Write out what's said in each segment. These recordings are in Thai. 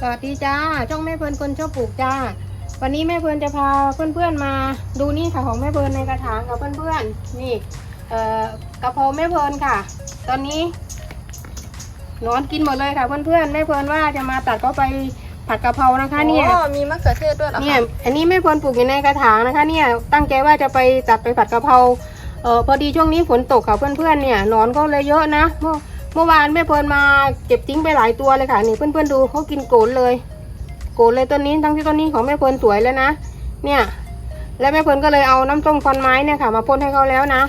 สวัสดีจ้า ช่องแม่เพลินคนชอบปลูกจ้า วันนี้แม่เพลินจะพาเพื่อนๆมาดูนี่ค่ะของแม่เพลินในกระถางกับเพื่อนๆ นี่เอ่อกระเพราแม่เพลินค่ะ ตอนนี้หนอนกินหมดเลยค่ะเพื่อนๆแม่เพลินว่าจะมาตัดก็ไปผัดกะเพรานะคะเนี่ยอ๋อมีมะเขือเทศด้วยเหรอคะเนี่ยอันนี้แม่พลปลูกอยู่ในกระถางนะคะ เนี่ยตั้งใจว่าจะไปตัดไปผัดกะเพราเออพอดีช่วงนี้ฝนตกค่ะเพื่อนๆเนี่ยหนอนก็เลยเยอะนะ เมื่อวานแม่เพลินมาเก็บทิ้งไปหลายตัวเลยค่ะนี่เพื่อนๆดูเขากินโกนเลย โกนเลยต้นนี้ทั้งที่ต้นนี้ของแม่เพลินสวยแล้วนะ เนี่ย แล้วแม่เพลินก็เลยเอาน้ำส้มควันไม้เนี่ยค่ะ มาพ่นให้เขาแล้วนะ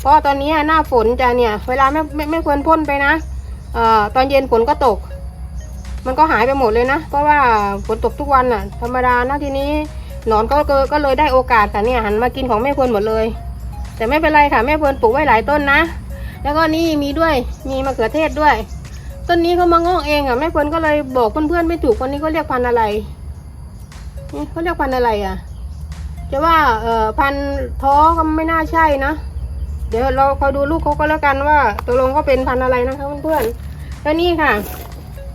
เพราะตอนนี้หน้าฝนจะเนี่ย เวลาแม่แม่แม่เพลินพ่นไปนะเอ่อตอนเย็นฝนก็ตก มันก็หายไปหมดเลยนะ เพราะว่าฝนตกทุกวันน่ะ ธรรมดานะทีนี้หนอนก็ก็ก็เลยได้โอกาสค่ะเนี่ยหันมากินของแม่เพลินหมดเลย แต่ไม่เป็นไรค่ะแม่เพลินปลูกไว้หลายต้นนะ แล้วก็นี่มีด้วยมีมะเขือเทศด้วย ต้นนี้เขามางอกเองอะแม่เพลินก็เลยบอกเพื่อนๆไม่ถูกคนนี้เขาเรียกพันธุ์อะไรนี่เขาเรียกพันธุ์อะไรอะจะว่าเอ่อพันธุ์ท้อก็ไม่น่าใช่นะเดี๋ยวเราคอยดูลูกเขาก็แล้วกันว่าตกลงก็เป็นพันธุ์อะไรนะคะเพื่อนๆแล้วนี่ค่ะ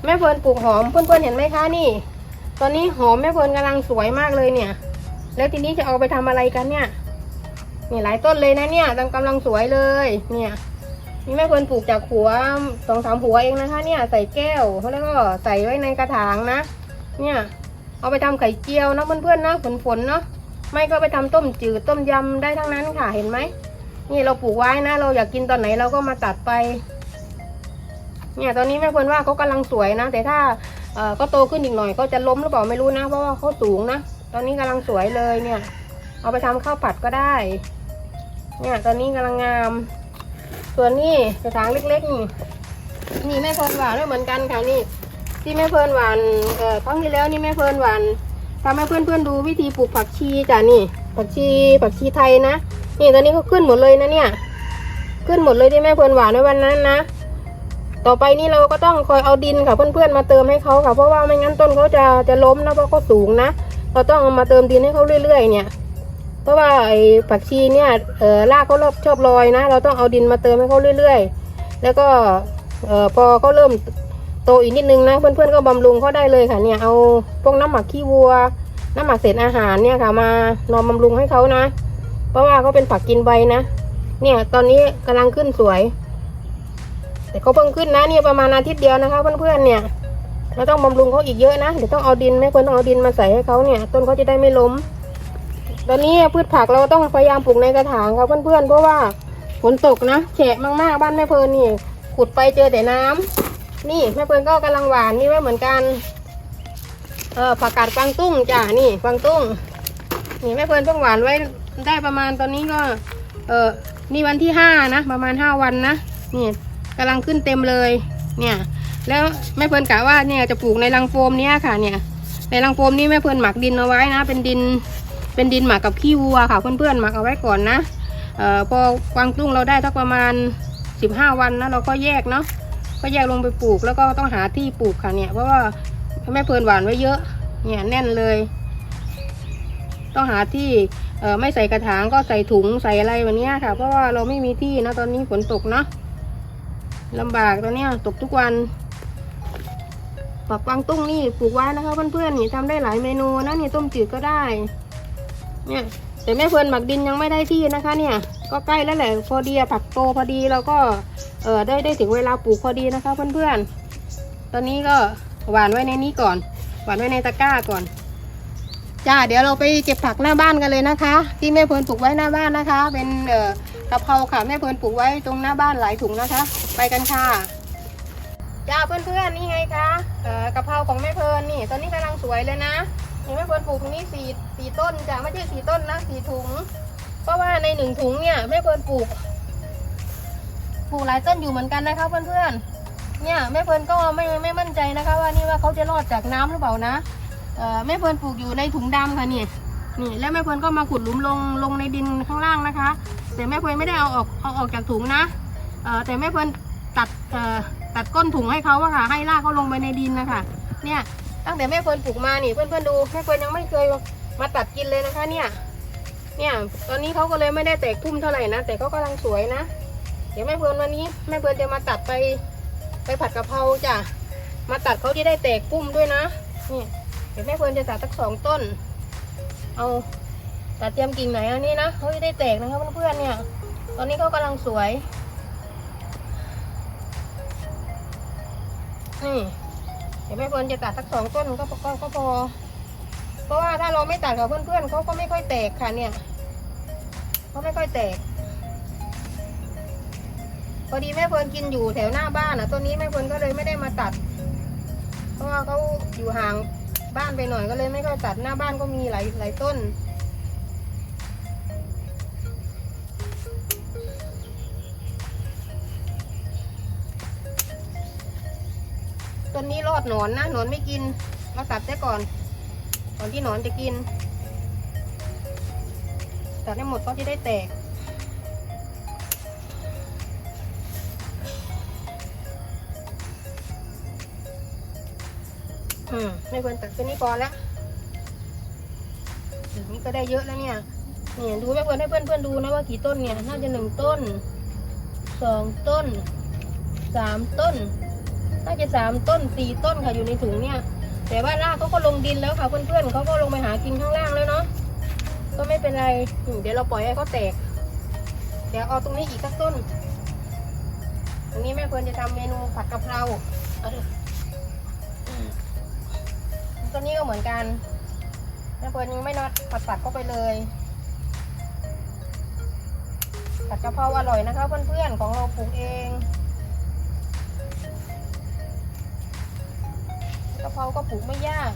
แม่เพลินปลูกหอมเพื่อนๆเห็นไหมคะนี่ ตอนนี้หอมแม่เพลินกำลังสวยมากเลยเนี่ย แล้วทีนี้จะเอาไปทำอะไรกันเนี่ยนี่หลายต้นเลยนะเนี่ยกำลังสวยเลยเนี่ย นี่แม่เพลินปลูกจากหัวสองสามหัวเองนะคะ เนี่ยใส่แก้วแล้วก็ใส่ไว้ในกระถางนะ เนี่ย เอาไปทำไข่เจียวนะเพื่อนๆนะฝนๆเนาะไม่ก็ไปทำต้มจืดต้มยำได้ทั้งนั้นค่ะเห็นไหมนี่เราปลูกไว้นะ เราอยากกินตอนไหนเราก็มาตัดไป เนี่ยตอนนี้แม่เพลินว่าเขากำลังสวยนะ แต่ถ้าเอ่อก็โตขึ้นอีกหน่อยก็จะล้มหรือเปล่าไม่รู้นะเพราะว่าเขาสูงนะตอนนี้กำลังสวยเลยเนี่ย เอาไปทำข้าวผัดก็ได้ เนี่ยตอนนี้กำลังงาม ส่วนนี้กระถางเล็กๆนี่นี่แม่เพลินหวานด้วยเหมือนกันค่ะนี่ที่แม่เพลินหวานเอ่อครั้งที่แล้วนี่แม่เพลินหวานทำให้เพื่อนๆดูวิธีปลูกผักชีจ้ะนี่ผักชีผักชีไทยนะนี่ตอนนี้ก็ขึ้นหมดเลยนะเนี่ย ขึ้นหมดเลยที่แม่เพลินหวานในวันนั้นนะต่อไปนี่เราก็ต้องคอยเอาดินค่ะเพื่อนๆมาเติมให้เขาค่ะเพราะว่าไม่งั้นต้นเขาจะจะล้มนะเพราะเขาสูงนะ เราต้องเอามาเติมดินให้เขาเรื่อยๆเนี่ย ราะว่าไอ้ผักชีเนี่ยเออรากเขาชอบลอยนะ เราต้องเอาดินมาเติมให้เขาเรื่อย ๆ แล้วก็เออพอเขาเริ่มโตอีกนิดนึงนะเพื่อนๆก็บำรุงเขาได้เลยค่ะเนี่ยเอาพวกน้ำหมักขี้วัว น้ำหมักเศษอาหารเนี่ยค่ะมานอนบำรุงให้เขานะ เพราะว่าเขาเป็นผักกินใบนะเนี่ยตอนนี้กำลังขึ้นสวย แต่เขาเพิ่งขึ้นนะเนี่ยประมาณอาทิตย์เดียวนะคะเพื่อนๆเนี่ยเราต้องบำรุงเขาอีกเยอะนะเดี๋ยวต้องเอาดินแม่ควรต้องเอาดินมาใส่ให้เขาเนี่ย ต้นเขาจะได้ไม่ล้ม ตอนนี้พืชผักเราต้องพยายามปลูกในกระถางครับเพื่อนๆเพราะว่าฝนตกนะแฉะมากๆบ้านแม่เพลินนี่ขุดไปเจอแต่น้ำนี่แม่เพลินก็กำลังหวานนี่ไว้เหมือนกันเออผักกาดกวางตุ้งจ้ะนี่กวางตุ้งนี่แม่เพลินเพิ่งหวานไว้ได้ประมาณตอนนี้ก็เออนี่วันที่ห้านะประมาณห้าวันนะนี่กำลังขึ้นเต็มเลยเนี่ยแล้วแม่เพลินกะว่าเนี่ยจะปลูกในรังโฟมเนี้ยค่ะเนี่ยในรังโฟมนี้แม่เพลินหมักดินเอาไว้นะ เป็นดิน เป็นดินหมักกับขี้วัวค่ะเพื่อนๆหมักเอาไว้ก่อนนะออพอกวางตุ้งเราได้สักประมาณสิบห้าวันนะเราก็แยกเนาะก็แยกลงไปปลูกแล้วก็ต้องหาที่ปลูกค่ะเนี่ยเพราะว่าแม่เพลินหวานไว้เยอะเนี่ยแน่นเลย ต้องหาที่เออไม่ใส่กระถางก็ใส่ถุงใส่อะไรแบบนี้ค่ะ เพราะว่าเราไม่มีที่นะตอนนี้ฝนตกเนาะลำบากตอนเนี้ยตกทุกวันปักกวางตุ้งนี่ปลูกไว้นะคะเพื่อนๆนี่ทำได้หลายเมนูนะนี่ต้มจืดก็ได้ เนี่ยแต่แม่เพลินหมักดินยังไม่ได้ที่นะคะ เนี่ย ก็ใกล้แล้วแหละพอดีผักโตพอดีเราก็เออได้ได้ถึงเวลาปลูกพอดีนะคะเพื่อนๆ ตอนนี้ก็หวานไว้ในนี้ก่อน หวานไว้ในตะกร้าก่อนจ้าเดี๋ยวเราไปเก็บผักหน้าบ้านกันเลยนะคะ ที่แม่เพลินปลูกไว้หน้าบ้านนะคะ เป็นเอ่อกะเพราค่ะแม่เพลินปลูกไว้ตรงหน้าบ้านหลายถุงนะคะ ไปกันค่ะจ้าเพื่อนๆนี่ไงคะเอ่อกะเพราของแม่เพลินนี่ตอนนี้กำลังสวยเลยนะ นี่แม่เพลินปลูกตรงนี้สี่สี่ต้นจ้ะไม่ใช่สี่ต้นนะสี่ถุง เพราะว่าในหนึ่งถุงเนี่ยแม่เพลินปลูกปลูกหลายต้นอยู่เหมือนกันนะคะเพื่อนๆ เนี่ยแม่เพลินก็ไม่ไม่มั่นใจนะคะ ว่านี่ว่าเขาจะรอดจากน้ำหรือเปล่านะเอ่อแม่เพลินปลูกอยู่ในถุงดำค่ะนี่นี่แล้วแม่เพลินก็มาขุดหลุมลงลงในดินข้างล่างนะคะ แต่แม่เพลินไม่ได้เอาออกเอาออกจากถุงนะเอ่อแต่แม่เพลินตัดเอ่อตัดก้นถุงให้เขาอะค่ะ ให้รากเขาลงไปในดินนะคะเนี่ย ตั้งแต่แม่เพลินปลูกมานี่เพื่อนๆดูแม่เพลินยังไม่เคยมาตัดกินเลยนะคะ เนี่ย เนี่ย ตอนนี้เขาก็เลยไม่ได้แตกทุ่มเท่าไหร่นะแต่เขากำลังสวยนะเดี๋ยวแม่เพลินวันนี้แม่เพลินจะมาตัดไปไปผัดกะเพราจ้ะมาตัดเขาจะได้แตกพุ่มด้วยนะนี่เดี๋ยวแม่เฟิร์นจะตัดสักสองต้น เอาตัดเตรียมกิ่งไหนอันนี้นะเขาจะได้แตกนะครับเพื่อนๆเนี่ย ตอนนี้เขากำลังสวยนี่ ดี๋ยวแม่เฟิร์นจะตัดสักสองต้นก็พอก็ก็พอ เพราะว่าถ้าเราไม่ตัดกับเพื่อนๆเขาก็ไม่ค่อยแตกค่ะเนี่ยเขาไม่ค่อยแตก พอดีแม่เฟิร์นกินอยู่แถวหน้าบ้านอะต้นนี้แม่เฟิร์นก็เลยไม่ได้มาตัด เพราะว่าเขาอยู่ห่างบ้านไปหน่อยก็เลยไม่ค่อยตัดหน้าบ้านก็มีหลายหลายต้น ต้นนี้รอดหนอนนะหนอนไม่กิน เราตัดได้ก่อน ก่อนที่หนอนจะกิน ตัดให้หมดเขาจะได้แตก อืมไม่ควรตัดแค่นี้ก่อนละอันนี้ก็ได้เยอะแล้วเนี่ย เนี่ยดูไม่ควรให้เพื่อนเพื่อนๆดูนะว่ากี่ต้นเนี่ย น่าจะหนึ่งต้น สองต้น สามต้น น่าจะสามต้นสี่ต้นค่ะอยู่ในถุงเนี่ย แต่ว่ารากเขาก็ลงดินแล้วค่ะเพื่อนๆเขาก็ลงไปหากินข้างล่างแล้วเนาะก็ไม่เป็นไรเดี๋ยวเราปล่อยให้เขาแตก เดี๋ยวเอาตรงนี้อีกสักต้น ตรงนี้แม่เพื่อนจะทำเมนูผัดกะเพราเอาดิอืมตัวนี้ก็เหมือนกันแม่เพื่อนยังไม่นอดผัดผัดเข้าไปเลยผัดกะเพราอร่อยนะคะเพื่อนๆของเราปลูกเอง เพราก็ปลูกไม่ยาก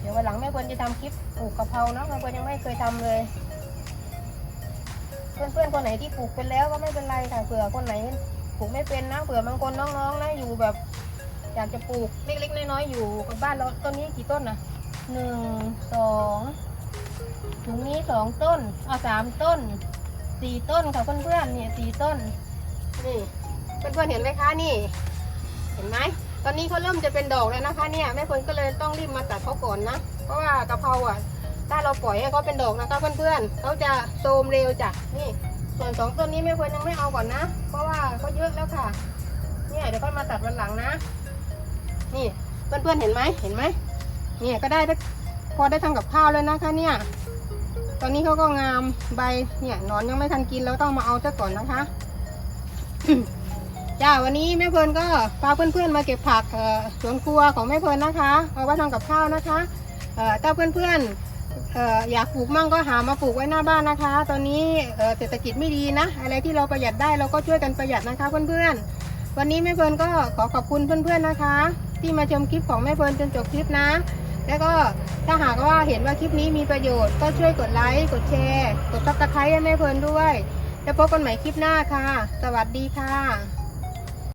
เดี๋ยววันหลังแม่เพื่อนจะทำคลิปปลูกกะเพราเนาะแม่เพื่อนยังไม่เคยทำเลย เพื่อนๆคนไหนที่ปลูกเป็นแล้วก็ไม่เป็นไรค่ะเผื่อคนไหนปลูกไม่เป็นนะเผื่อบางคนน้องๆนะอยู่แบบอยากจะปลูกเล็กๆน้อยๆอยู่กับบ้านเราต้นนี้กี่ต้นนะหนึ่งสองถุงนี้สองต้น เอาสามต้น สี่ต้นค่ะเพื่อนๆเนี่ยสี่ต้น นี่ เพื่อนๆเห็นไหมคะนี่ เห็นไหมตอนนี้เขาเริ่มจะเป็นดอกแล้วนะคะเนี่ยแม่เฟิร์นก็เลยต้องรีบมาตัดเขาก่อนนะ เพราะว่ากะเพราอะ ถ้าเราปล่อยให้เขาเป็นดอกนะคะเพื่อนๆเขาจะโทรมเร็วจ้ะนี่ ส่วนสองต้นนี้แม่เฟิร์นยังไม่เอาก่อนนะ เพราะว่าเขาเยอะแล้วค่ะ เนี่ยเดี๋ยวค่อยมาตัดวันหลังนะ นี่เพื่อนๆเห็นไหมเห็นไหมเนี่ยก็ได้พอได้ทำกับข้าวแล้วนะคะเนี่ย ตอนนี้เขาก็งามใบเนี่ยนอนยังไม่ทันกินแล้วต้องมาเอาซะก่อนนะคะ จ้าวันนี้แม่เพลินก็พาเพื่อนๆมาเก็บผักสวนครัวของแม่เพลินนะคะเอาไว้ทำกับข้าวนะคะเอ่อถ้าเพื่อนๆเอ่ออยากปลูกมั่งก็หามาปลูกไว้หน้าบ้านนะคะ ตอนนี้เอ่อเศรษฐกิจไม่ดีนะ อะไรที่เราประหยัดได้เราก็ช่วยกันประหยัดนะคะเพื่อนๆ วันนี้แม่เพลินก็ขอขอบคุณเพื่อนๆนะคะ ที่มาชมคลิปของแม่เพลินจนจบคลิปนะ แล้วก็ถ้าหากว่าเห็นว่าคลิปนี้มีประโยชน์ก็ช่วยกดไลค์กดแชร์ กดซับสไครต์ให้แม่เพลินด้วย แล้วพบกันใหม่คลิปหน้าค่ะ สวัสดีค่ะ